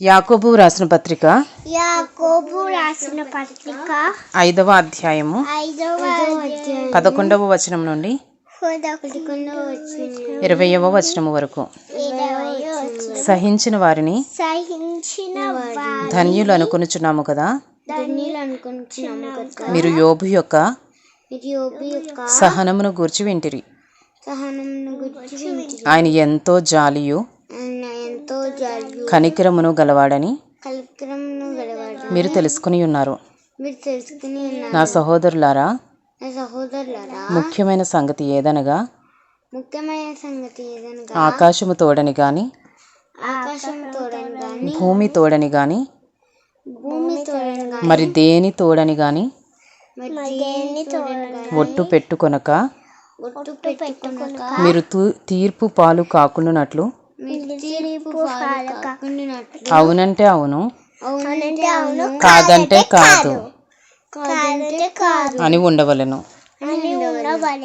యాకోబు రాసిన పత్రిక యాకోబు రాసిన పత్రిక ఐదవ అధ్యాయము ఐదవ పదకొండవ వచనం నుండి ఇరవయవ వచనము వరకు. సహించిన వారిని సహించిన ధన్యులు అనుకొనుచున్నాము కదా. మీరు యోబు యొక్క సహనమును గూర్చి వింటిరి. ఆయన ఎంతో జాలియు ఎంతో కనికరమును గలవాడని మీరు తెలుసుకుని ఉన్నారు. మీరు తెలుసుకుని ఉన్నారు. నా సహోదరులారా నా సహోదరులారా ముఖ్యమైన సంగతి ఏదనగా ముఖ్యమైన సంగతి ఏదనగా ఆకాశము తోడని గాని ఆకాశం తోడని గాని భూమి తోడని గాని భూమి తోడని గాని మరి దేని తోడని గాని ఒట్టు పెట్టుకొనక మీరు తీర్పు పాలు కాకుండానట్లు అవునంటే అవును. అవునంటే అవును. కాదంటే కాదు. కాదంటే కాదు. అని ఉండవలెను.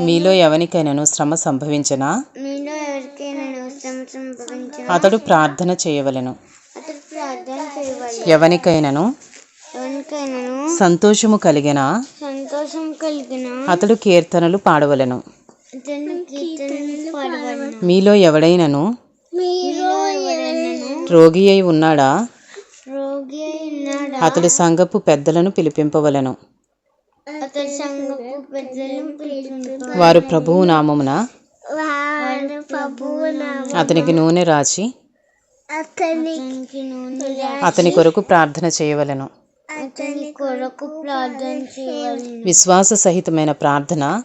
మీలో ఎవరికైనాను శ్రమ సంభవించినా? మీలో ఎవరికైనా అవసరం సంభవించిన? అతడు ప్రార్థన చేయవలెను. అతడు ప్రార్థన చేయవాలి ఎవరికైనాను సంతోషము కలిగిన? సంతోషం కలిగిన? అతడు కీర్తనలు పాడవలెను. అతను కీర్తనలు పాడవలను. మీలో ఎవడైనను? రోగి అయి ఉన్నాడా? రోగి అయి ఉన్నాడా? అతడు సంఘపు పెద్దలను పిలిపింపవలెను. వారు ప్రభువు నామమున? అతనికి నూనె రాచి అతనికి నూనె రాసి అతని కొరకు ప్రార్థన చేయవలెను. విశ్వాస సహితమైన ప్రార్థన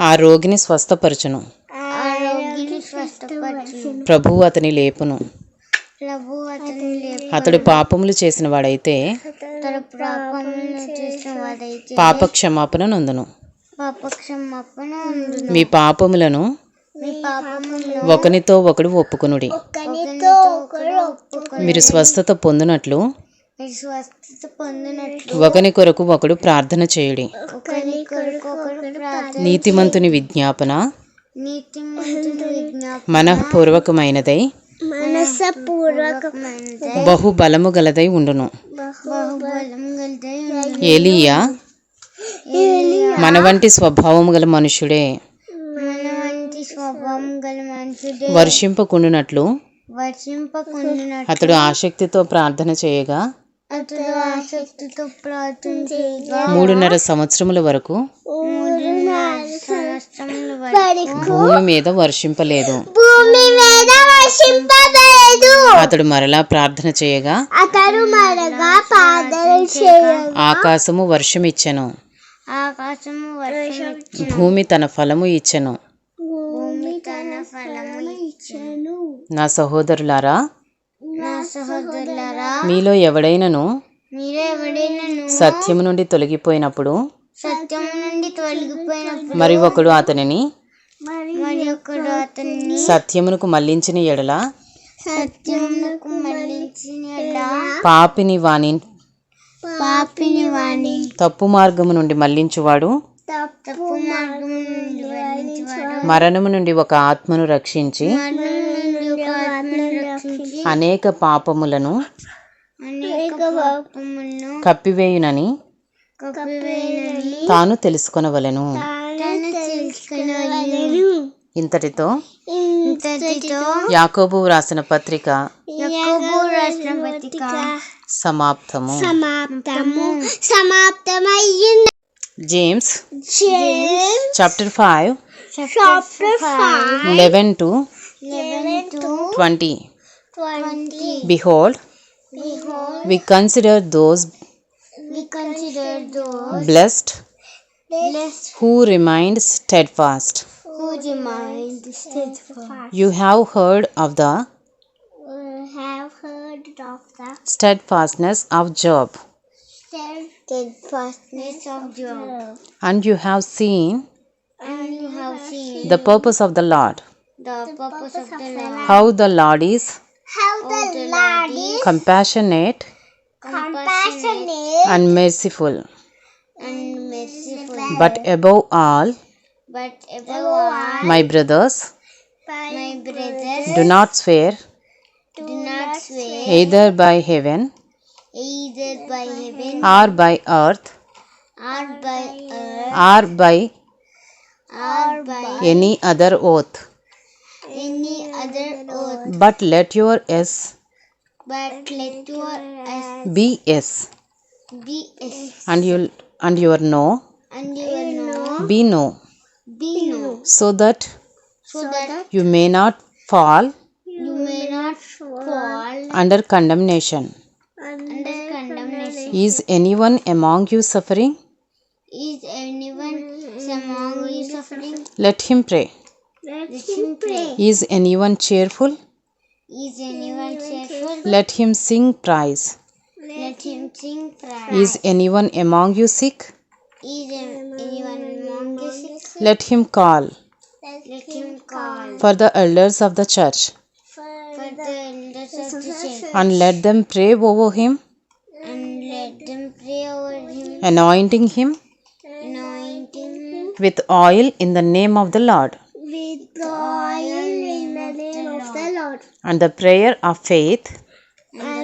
ఆ రోగిని స్వస్థపరచును. స్వస్థపరచును ప్రభువు అతని లేపును. ప్రభు అతని లేపు అతడు పాపములు చేసిన వాడైతే పాప క్షమాపణ నొందును. మీ పాపములను ఒకనితో ఒకడు ఒప్పుకొనుడి. మీరు స్వస్థత పొందినట్లు ఒకని కొరకు ఒకడు ప్రార్థన చేయుడి. నీతిమంతుని విజ్ఞాపన మనఃపూర్వకమైనదై బహు బలము గలదై ఉండును. ఏలియా మన వంటి స్వభావము గల మనుషుడే వర్షింపకుండునట్లు అతడు ఆసక్తితో ప్రార్థన చేయగా మూడున్నర సంవత్సరముల వరకు భూమి మీద వర్షింపలేదు. భూమి మీద వర్షింపలేదు. అతడు మరలా ప్రార్థన చేయగా అతడు మరగా ప్రార్థన చేయగా. ఆకాశము వర్షమిచ్చెను. ఆకాశము వర్షం భూమి తన ఫలము ఇచ్చెను. భూమి తన ఫలము ఇచ్చెను. నా సహోదరులారా నా సహోదరులారా మీలో ఎవడైనను మీరు ఎవడైనాను సత్యము నుండి తొలగిపోయినప్పుడు సత్యం నుండి తొలగిపోయినప్పుడు మరి ఒకడు అతన్ని సత్యమునకు మళ్ళించిన ఎడల సత్యమునకు పాపిని వాని పాపిని వాణి తప్పు మార్గము నుండి మళ్ళించువాడు. తప్పు నుండి మరణము నుండి ఒక ఆత్మను రక్షించి మరణం నుండి ఒక ఆత్మను రక్షించి అనేక పాపములను అనేక పాపములను కప్పివేయునని కప్పివేయనని తాను తెలుసుకొనవలెను. ఇంతటితో యాకోబు రాసిన పత్రిక సమాప్తము. సమాప్తము. సమాప్తమయ్యింది. James chapter five eleven to twenty. Behold Behold, we consider those we consider those blessed blessed who remained steadfast. who remain steadfast. You have heard of the We have heard of the steadfastness of Job, steadfastness of Job, and you have seen and you have seen the purpose of the Lord, the purpose of the Lord. how the Lord is How the Lord is compassionate compassionate and merciful. and merciful. But above all, But above all, my brothers, my brothers, do not swear God's way, either by heaven either by heaven or by earth or by earth or by or by any other oath. any other oath, But let your yes but let your yes be yes, be yes, and you and your no and your no be no, be no, so that so that you may not fall you may not fall under condemnation. under condemnation. Is anyone among you suffering? Is anyone among you suffering? Let him pray. Let him pray. Is anyone cheerful? Is anyone cheerful? Let him sing praise. Let him sing praise. Is anyone among you sick? Is anyone among you sick? Let him call Let him call for the elders of the church for the elders of the church and let them pray over him, and let them pray over him, anointing him anointing him with oil in the name of the Lord. with oil in the name of the Lord. And the prayer of faith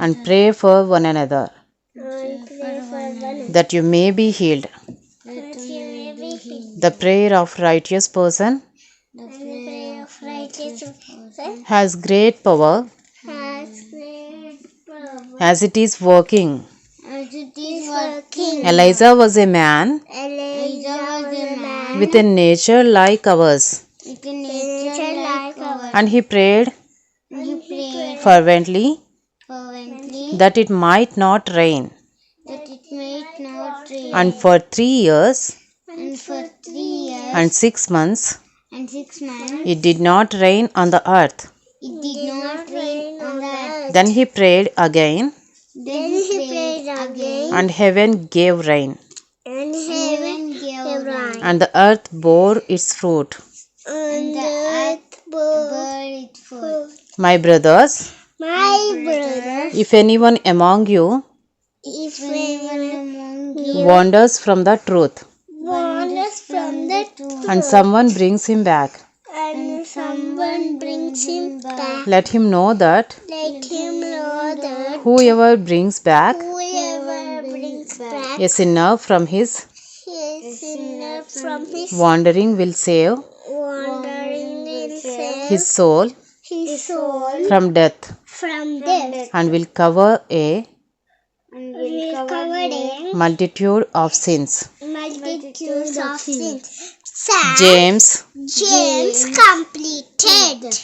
and pray for one another. That you may be healed. The prayer of righteous person has great power. as it is working. Eliza was a man with a nature like ours. And he prayed fervently fervently that it might not rain. that it might not rain. And for three years And for three years and six months and six months, it did not rain on the earth. it did not rain on the earth. Then he prayed again, Then he prayed again, and heaven gave rain, and heaven gave rain, and the earth bore its fruit. and the earth bore its fruit. My brothers, My brother, if anyone among you if anyone among you wanders from the truth, wanders from the truth, and someone brings him back, and someone brings him back, let him know that let him know that whoever brings back whoever brings back a sinner from his his sinner from his wandering will save wandering will save his soul his soul from death from death and will cover a and will cover a multitude of sins. multitude of sins. James James completed.